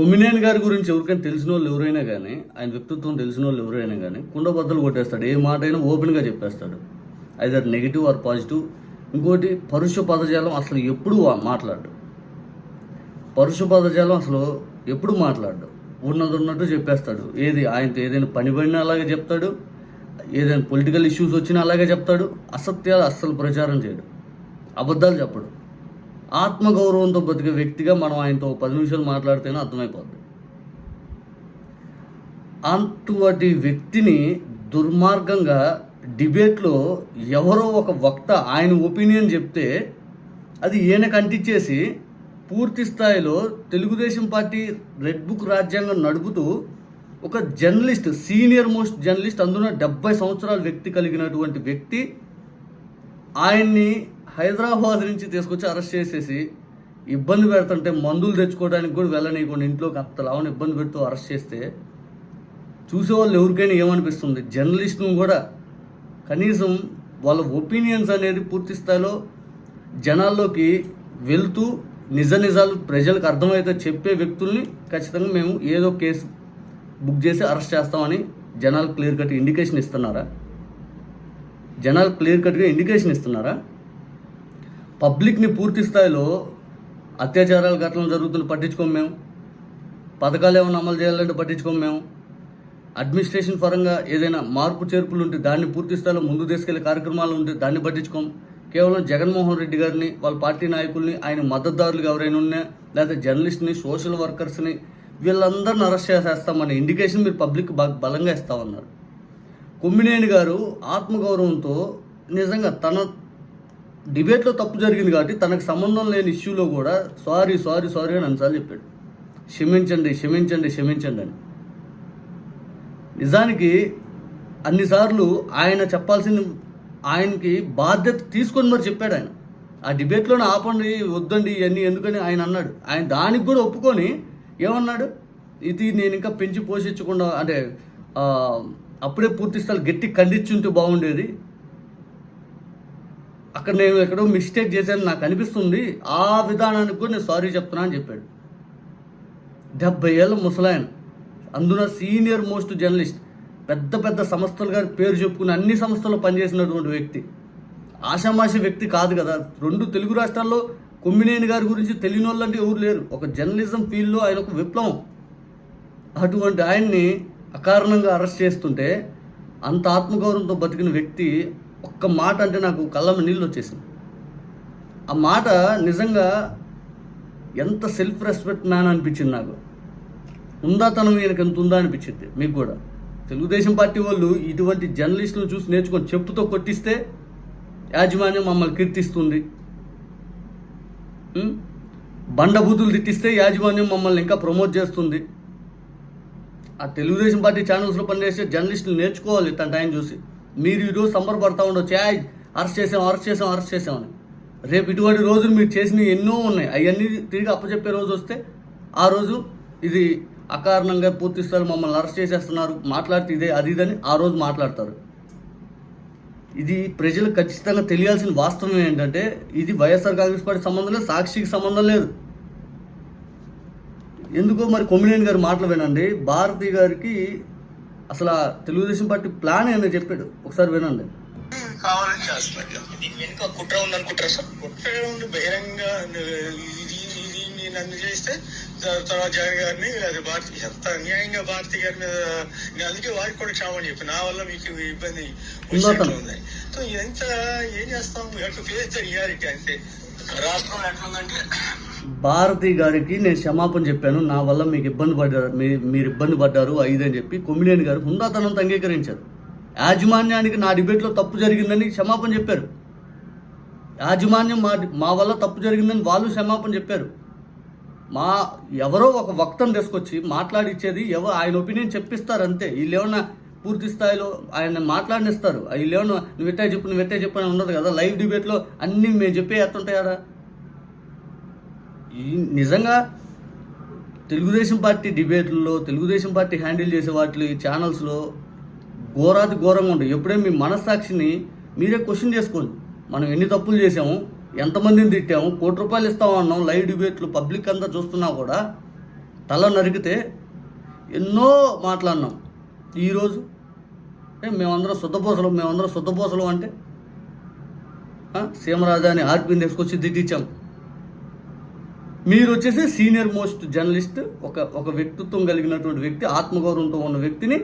కొమ్మినేని గారి గురించి ఎవరికైనా తెలిసిన వాళ్ళు ఎవరైనా కానీ ఆయన వ్యక్తిత్వం తెలిసిన వాళ్ళు ఎవరైనా కానీ కుండబద్దలు కొట్టేస్తాడు. ఏ మాట అయినా ఓపెన్గా చెప్పేస్తాడు. Either negative or positive. ఇంకోటి పరుష పదజాలం అసలు ఎప్పుడు మాట్లాడు పరుష పదజాలం అసలు ఎప్పుడు మాట్లాడు ఉన్నది ఉన్నట్టు చెప్పేస్తాడు. ఏది ఆయనతో ఏదైనా పని పడినా అలాగే చెప్తాడు. ఏదైనా పొలిటికల్ ఇష్యూస్ వచ్చినా అలాగే చెప్తాడు. అసత్యాలు అస్సలు ప్రచారం చేయడు. అబద్ధాలు చెప్పడు. ఆత్మగౌరవంతో బతికే వ్యక్తిగా మనం ఆయనతో ఒక పది నిమిషాలు మాట్లాడితేనే అర్థమైపోద్ది. అటువంటి వ్యక్తిని దుర్మార్గంగా డిబేట్లో ఎవరో ఒక వక్త ఆయన ఒపీనియన్ చెప్తే అది ఈయన కంటిచ్చేసి పూర్తి స్థాయిలో తెలుగుదేశం పార్టీ రెడ్ బుక్ రాజ్యాంగం నడుపుతూ ఒక జర్నలిస్ట్ సీనియర్ మోస్ట్ జర్నలిస్ట్ అందులో డెబ్బై సంవత్సరాల వ్యక్తి కలిగినటువంటి వ్యక్తి ఆయన్ని హైదరాబాద్ నుంచి తీసుకొచ్చి అరెస్ట్ చేసేసి ఇబ్బంది పెడుతుంటే మందులు తెచ్చుకోవడానికి కూడా వెళ్ళనీయకుండా ఇంట్లోకి అంత లావని ఇబ్బంది పెడుతూ అరెస్ట్ చేస్తే చూసేవాళ్ళు ఎవరికైనా ఏమనిపిస్తుంది? జర్నలిస్ట్ను కూడా కనీసం వాళ్ళ ఒపీనియన్స్ అనేది పూర్తి స్థాయిలో జనాల్లోకి వెళ్తూ నిజ నిజాలు ప్రజలకు అర్థమైతే చెప్పే వ్యక్తుల్ని ఖచ్చితంగా మేము ఏదో కేసు బుక్ చేసి అరెస్ట్ చేస్తామని జనాలు క్లియర్ కట్ ఇండికేషన్ ఇస్తున్నారా? జనాలు క్లియర్ కట్గా ఇండికేషన్ ఇస్తున్నారా? పబ్లిక్ని పూర్తి స్థాయిలో అత్యాచారాలు ఘటనలు జరుగుతున్న పట్టించుకోము మేము. పథకాలు ఏమైనా అమలు చేయాలంటే పట్టించుకోము మేము. అడ్మినిస్ట్రేషన్ పరంగా ఏదైనా మార్పు చేర్పులు ఉంటే దాన్ని పూర్తి స్థాయిలో ముందు తీసుకెళ్ళే కార్యక్రమాలు ఉంటే దాన్ని పట్టించుకోం కేవలం జగన్మోహన్ రెడ్డి గారిని వాళ్ళ పార్టీ నాయకుల్ని ఆయన మద్దతుదారులు ఎవరైనా ఉన్నా లేకపోతే జర్నలిస్ట్ని సోషల్ వర్కర్స్ని వీళ్ళందరిని అరెస్ట్ చేసేస్తామనే ఇండికేషన్ మీరు పబ్లిక్ బాగా బలంగా ఇస్తామన్నారు. కొమ్మినేని గారు ఆత్మగౌరవంతో నిజంగా తన డిబేట్లో తప్పు జరిగింది కాబట్టి తనకు సంబంధం లేని ఇష్యూలో కూడా సారీ సారీ సారీ అని అన్నిసార్లు చెప్పాడు. క్షమించండి క్షమించండి క్షమించండి అని. నిజానికి అన్నిసార్లు ఆయన చెప్పాల్సింది ఆయనకి బాధ్యత తీసుకొని మరి చెప్పాడు ఆయన. ఆ డిబేట్లోనే ఆపండి వద్దండి ఇవన్నీ ఎందుకని ఆయన అన్నాడు. ఆయన దానికి కూడా ఒప్పుకొని ఏమన్నాడు? ఇది నేను ఇంకా పెంచి పోషించకుండా అంటే అప్పుడే పూర్తి స్థాయి గట్టి ఖండించుంటే బాగుండేది. అక్కడ నేను ఎక్కడో మిస్టేక్ చేశాను నాకు అనిపిస్తుంది. ఆ విధానానికి కూడా నేను సారీ చెప్తున్నా అని చెప్పాడు. డెబ్బై ఏళ్ళ ముసలాయన అందున సీనియర్ మోస్ట్ జర్నలిస్ట్ పెద్ద పెద్ద సంస్థలు గారి పేరు చెప్పుకుని అన్ని సంస్థల్లో పనిచేసినటువంటి వ్యక్తి. ఆషామాషి వ్యక్తి కాదు కదా. రెండు తెలుగు రాష్ట్రాల్లో కొమ్మినేని గారి గురించి తెలియని వాళ్ళంటే ఎవరు లేరు. ఒక జర్నలిజం ఫీల్డ్లో ఆయన ఒక విప్లవం. అటువంటి ఆయన్ని అకారణంగా అరెస్ట్ చేస్తుంటే అంత ఆత్మగౌరవంతో బతికిన వ్యక్తి ఒక్క మాట అంటే నాకు కళ్ళమ్మ నీళ్ళు వచ్చేసింది. ఆ మాట నిజంగా ఎంత సెల్ఫ్ రెస్పెక్ట్ మ్యాన్ అనిపించింది నాకు. ఉందాతనం ఈయనకి ఎంత ఉందా అనిపించింది మీకు కూడా. తెలుగుదేశం పార్టీ వాళ్ళు ఇటువంటి జర్నలిస్టులు చూసి నేర్చుకొని చెప్పుతో కొట్టిస్తే యాజమాన్యం మమ్మల్ని కీర్తిస్తుంది. బండభూతులు బండబూతులు తిట్టిస్తే యాజమాన్యం మమ్మల్ని ఇంకా ప్రమోట్ చేస్తుంది. ఆ తెలుగుదేశం పార్టీ ఛానల్స్లో పనిచేసే జర్నలిస్టులు నేర్చుకోవాలి తన టైం చూసి. మీరు ఈరోజు సంబరపడతా ఉండొచ్చు. "ఏయ్, అరెస్ట్ చేసాం అరెస్ట్ చేసాం అరెస్ట్ చేసామని రేపు ఇటువంటి రోజులు మీరు చేసినవి ఎన్నో ఉన్నాయి. అవన్నీ తిరిగి అప్పచెప్పే రోజు వస్తే ఆ రోజు ఇది అకారణంగా పూర్తిస్తారు మమ్మల్ని అరెస్ట్ చేసేస్తున్నారు. మాట్లాడితే ఇదే అది ఇదని ఆ రోజు మాట్లాడతారు. ఇది ప్రజలకు ఖచ్చితంగా తెలియాల్సిన వాస్తవం ఏంటంటే ఇది వైఎస్ఆర్ కాంగ్రెస్ పార్టీ సంబంధం లేదు సాక్షికి సంబంధం లేదు. ఎందుకో మరి కొమ్మినేని గారి మాటలు వినండి. భారతి గారికి అసలు ఆ తెలుగుదేశం పార్టీ ప్లాన్ ఏందో చెప్పాడు. ఒకసారి వినండి. కావాలని చేస్తున్నారు దీని వెనుక కుట్ర ఉందనుకుంటారా సార్? కుట్ర ఉంది బహిరంగ ఇది ఇది నేను నన్ను చేస్తే తర్వాత జగన్ గారిని అది భారతి ఎంత అన్యాయంగా భారతి గారి మీద నేను అందుకే వారికి కూడా క్షమాపణ చెప్పి నా వల్ల మీకు ఇబ్బంది ఉంది. సో ఇదంతా ఏం చేస్తాం? ఎట్లా ఫేస్ ద రియాలిటీ అంతే. రాష్ట్రంలో ఎట్లుందంటే భారతి గారికి నేను క్షమాపణ చెప్పాను. నా వల్ల మీకు ఇబ్బంది పడ్డారు మీ- మీరు ఇబ్బంది పడ్డారు ఐదు అని చెప్పి కొమ్మినేని గారు హుందాతనంతో అంగీకరించారు. యాజమాన్యానికి నా డిబేట్లో తప్పు జరిగిందని క్షమాపణ చెప్పారు. యాజమాన్యం మా మా వల్ల తప్పు జరిగిందని వాళ్ళు క్షమాపణ చెప్పారు. మా ఎవరో ఒక వక్తను తీసుకొచ్చి మాట్లాడిచ్చేది ఎవరు ఆయన ఒపీనియన్ చెప్పిస్తారు అంతే వీళ్ళేమన్నా పూర్తి స్థాయిలో ఆయన మాట్లాడినిస్తారు. వీళ్ళేమన్నా నువ్వు ఎట్టే చెప్పు నువ్వు ఎట్టే చెప్పు అని ఉండదు కదా. లైవ్ డిబేట్లో అన్నీ మేము చెప్పే ఎత్తుంటాయాడా ఈ నిజంగా తెలుగుదేశం పార్టీ డిబేట్లలో తెలుగుదేశం పార్టీ హ్యాండిల్ చేసే వాటి ఛానల్స్లో ఘోరాతి ఘోరంగా ఉంటాయి. ఎప్పుడే మీ మనస్సాక్షిని మీరే క్వశ్చన్ చేసుకోండి. మనం ఎన్ని తప్పులు చేసాము ఎంతమందిని తిట్టాము కోటి రూపాయలు ఇస్తామన్నాం లైవ్ డిబేట్లు పబ్లిక్ అంతా చూస్తున్నా కూడా తల నరికితే ఎన్నో మాట్లాడినాం. ఈరోజు ఏ మేమందరం శుద్ధపోసలం మేమందరం శుద్ధపోసలం అంటే సీమరాజాని సీమరాజా ఆర్పీని తీసుకొచ్చి దిట్టించాం మీరు వచ్చేసి సీనియర్ మోస్ట్ జర్నలిస్ట్ ఒక ఒక వ్యక్తిత్వం కలిగినటువంటి వ్యక్తి ఆత్మగౌరవంతో ఉన్న వ్యక్తిని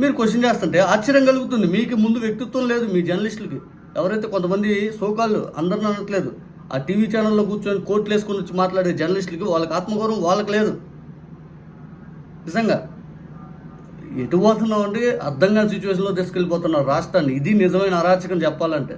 మీరు క్వశ్చన్ చేస్తుంటే ఆశ్చర్యం కలుగుతుంది. మీకు ముందు వ్యక్తిత్వం లేదు మీ జర్నలిస్టులకి. ఎవరైతే కొంతమంది సోకాళ్ళు అందరిని అనట్లేదు ఆ టీవీ ఛానల్లో కూర్చొని కోట్లు వేసుకొని వచ్చి మాట్లాడే జర్నలిస్టులకి వాళ్ళకి ఆత్మగౌరవం వాళ్ళకి లేదు. నిజంగా. ఎటు పోతున్నాం అంటే అర్థం కాని సిచ్యువేషన్లో తీసుకెళ్ళిపోతున్నారు. రాష్ట్రాన్ని. ఇది నిజమైన అరాచకం చెప్పాలంటే.